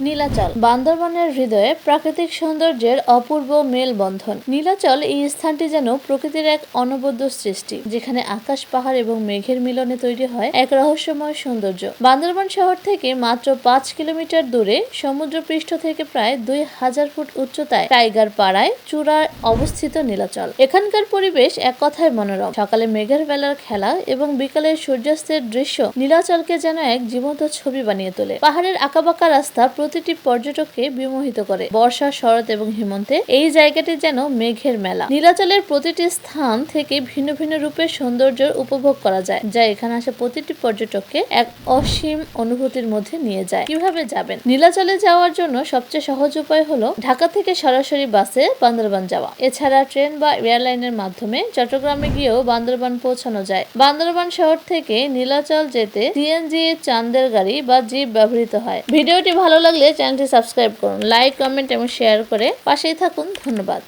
নীলাচল। বান্দরবানের হৃদয়ে প্রাকৃতিক সৌন্দর্যের অপূর্ব মেলবন্ধন। নীলাচল এই স্থানটি যেন প্রকৃতির এক অনবদ্য সৃষ্টি, যেখানে আকাশ, পাহাড় এবং মেঘের মিলনে তৈরি হয় এক রহস্যময় সৌন্দর্য। বান্দরবান শহর থেকে মাত্র পাঁচ কিলোমিটার দূরে সমুদ্রপৃষ্ঠ থেকে প্রায় দুই হাজার ফুট উচ্চতায় টাইগার পাড়ায় চূড়ায় অবস্থিত নীলাচল। এখানকার পরিবেশ এক কথায় মনোরম। সকালে মেঘের বেলার খেলা এবং বিকালে সূর্যাস্তের দৃশ্য নীলাচলকে যেন এক জীবন্ত ছবি বানিয়ে তোলে। পাহাড়ের আঁকাবাঁকা রাস্তা প্রতিটি পর্যটককে বিমোহিত করে। বর্ষা, শরৎ এবং হেমন্তে এই জায়গাটি যেন মেঘের মেলা। নীলাচলের প্রতিটি স্থান থেকে ভিন্ন ভিন্ন রূপের সৌন্দর্য উপভোগ করা যায়, যা এখানে আসা প্রতিটি পর্যটককে এক অসীম অনুভূতির মধ্যে নিয়ে যায়। কীভাবে যাবেন? নীলাচলে যাওয়ার জন্য সবচেয়ে সহজ উপায় হলো ঢাকা থেকে সরাসরি বাসে বান্দরবান যাওয়া। এছাড়া ট্রেন বা এয়ারলাইনের মাধ্যমে চট্টগ্রামে গিয়েও বান্দরবান পৌঁছানো যায়। বান্দরবান শহর থেকে নীলাচল যেতে সিএনজি, চান্দের গাড়ি বা জিপ ব্যবহৃত হয়। ভিডিওটি ভালো লাগলে চ্যানেলটি সাবস্ক্রাইব করুন লাইক কমেন্ট এবং শেয়ার করে পাশেই থাকুন। ধন্যবাদ।